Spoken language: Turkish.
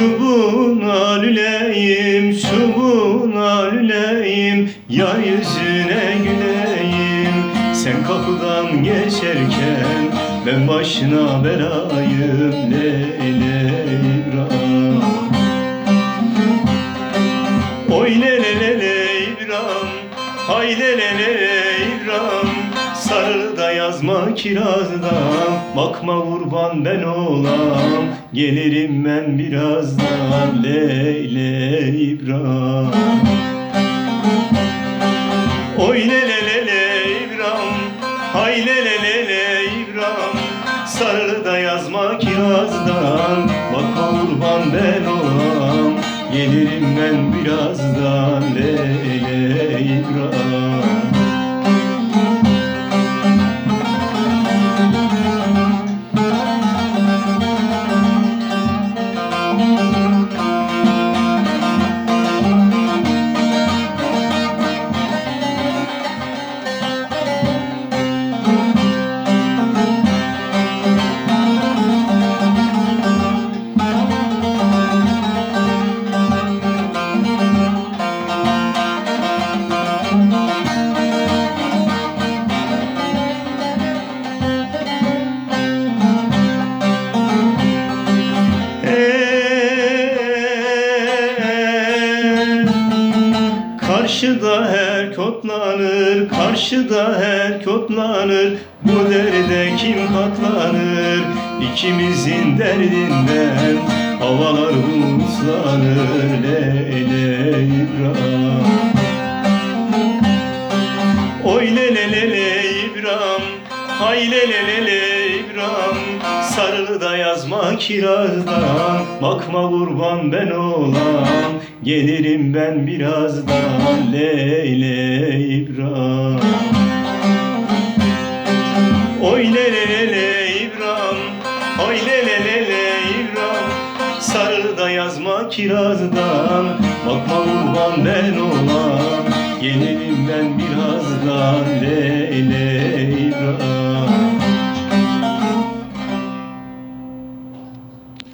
Şubuna lüleyim, şubuna lüleyim Ya yüzüne güleyim. Sen kapıdan geçerken Ben başına belayım Leyle İbrahim Oy lele lele İbrahim. Hay lele lele. Sarı da yazma kirazda Bakma kurban ben olam. Gelirim ben birazdan Leyle İbrahim. Oy le le le le İbrahim Hay le le le le İbrahim. Sarı da yazma kirazdan Bakma kurban ben olam. Gelirim ben birazdan Leyle İbrahim Karşıda her kotlanır, karşıda her kotlanır. Bu derde kim katlanır? İkimizin derdinden havalar buzlanır Leyle İbrahim. Oy le le le le İbrahim. Hay le le le le İbrahim Sarılı da yazma kirazdan Bakma kurban ben olam Gelirim ben birazdan. Leyle İbrahim. Oy le le le le İbrahim Oy le le le le İbrahim. Sarı da yazma kirazdan Bakma kurban ben olam. Gelirim ben birazdan. Leyle